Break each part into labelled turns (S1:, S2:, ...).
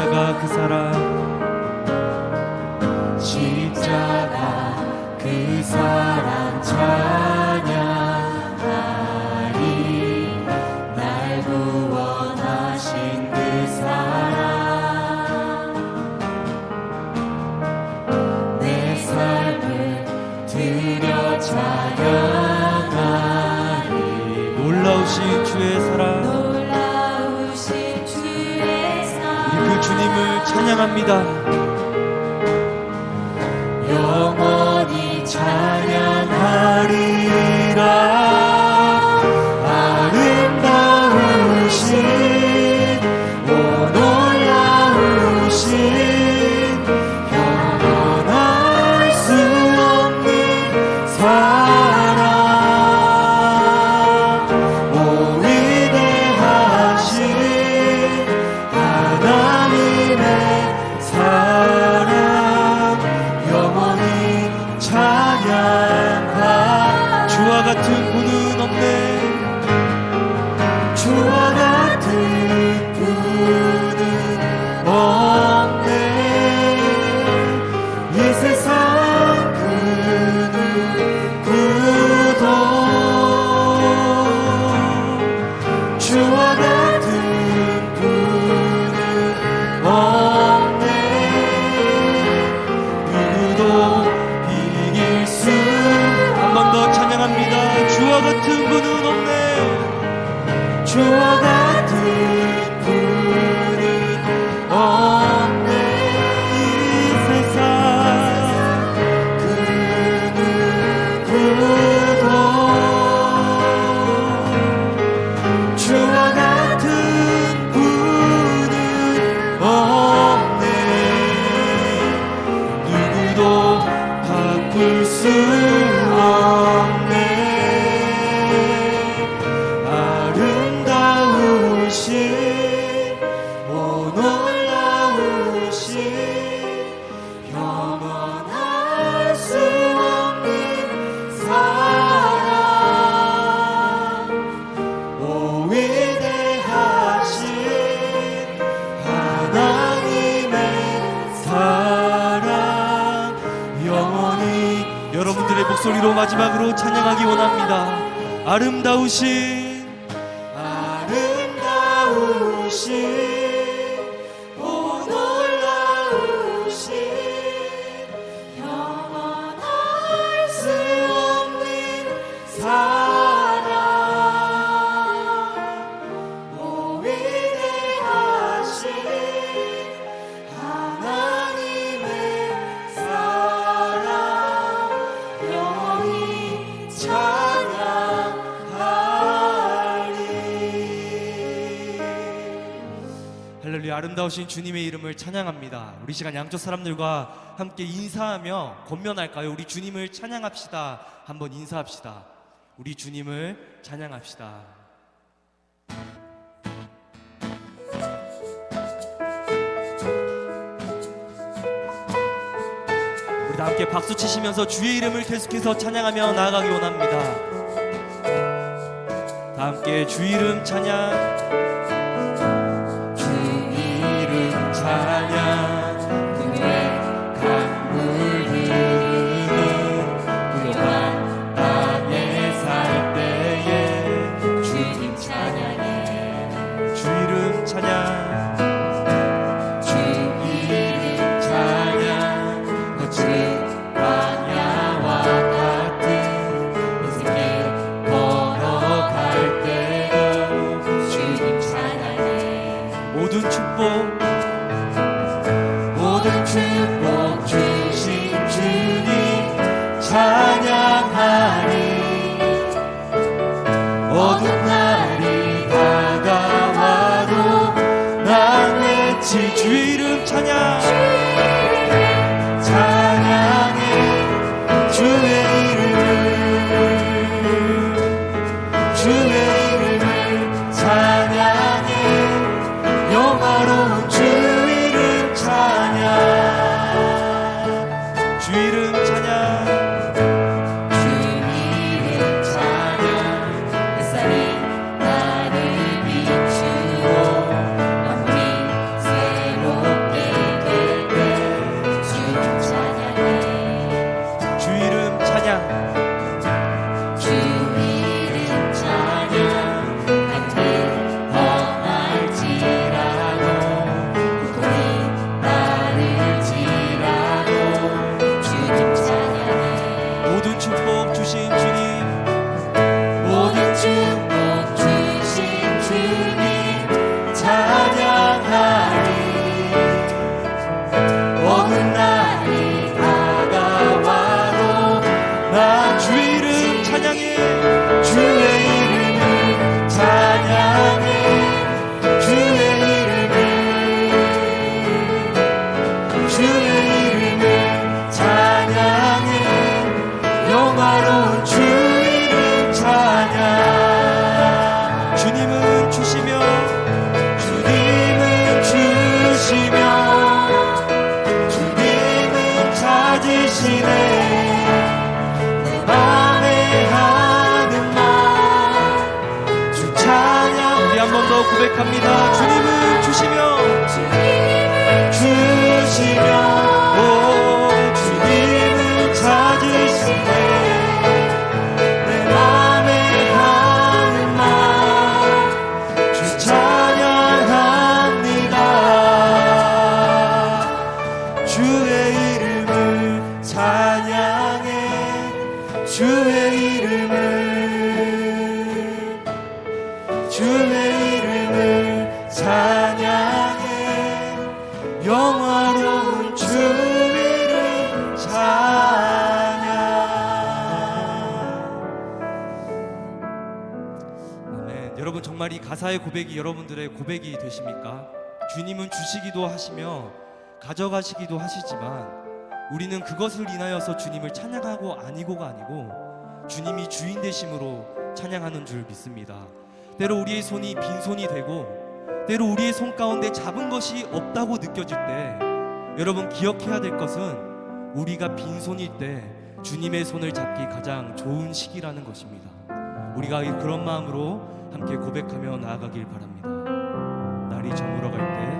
S1: 자가 그
S2: 사람
S1: 찬양합니다.
S2: 아름다우신
S1: 할렐루야 아름다우신 주님의 이름을 찬양합니다. 우리 시간 양쪽 사람들과 함께 인사하며 권면할까요? 우리 주님을 찬양합시다. 한번 인사합시다. 우리 주님을 찬양합시다. 우리 다 함께 박수 치시면서 주의 이름을 계속해서 찬양하며 나아가기 원합니다. 다 함께 주 이름 찬양 주님은 주시며 주님은 주시며 주님은 찾으시네. 내 맘에 하는 말주 찬양. 우리 한 번 더 고백합니다. 주님은 정말 이 가사의 고백이 여러분들의 고백이 되십니까? 주님은 주시기도 하시며 가져가시기도 하시지만 우리는 그것을 인하여서 주님을 찬양하고 아니고가 아니고 주님이 주인 되심으로 찬양하는 줄 믿습니다. 때로 우리의 손이 빈손이 되고 때로 우리의 손 가운데 잡은 것이 없다고 느껴질 때 여러분 기억해야 될 것은 우리가 빈손일 때 주님의 손을 잡기 가장 좋은 시기라는 것입니다. 우리가 그런 마음으로 함께 고백하며 나아가길 바랍니다. 날이 저물어 갈 때,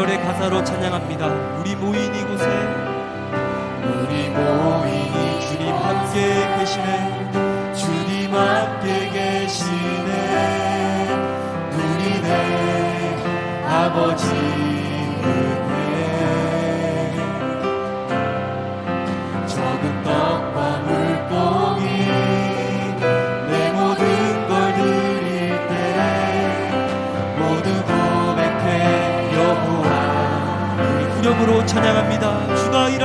S1: 2절의 가사로 찬양합니다. 우리 모인 이곳에.
S2: 우리 모이니
S1: 주님 함께 계시네.
S2: 주님 함께 계시네. 누리네 아버지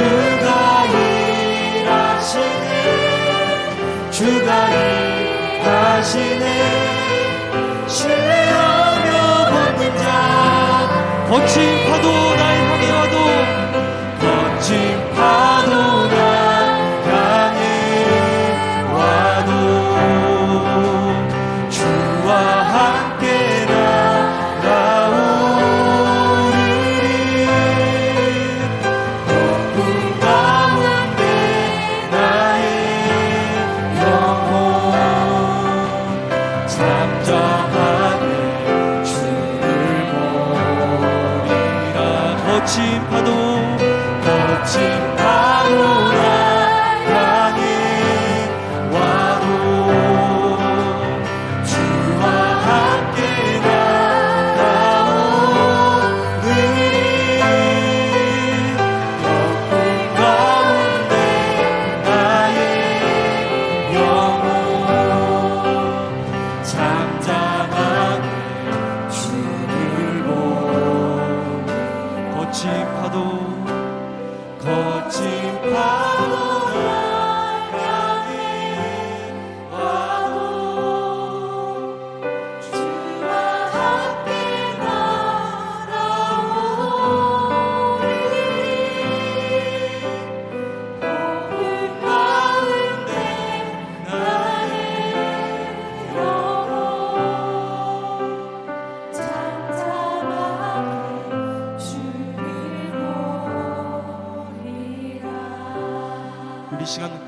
S2: 주가 일하시네. 주가 일하시네. 신뢰하며 걷는 자
S1: 거친 파도 날향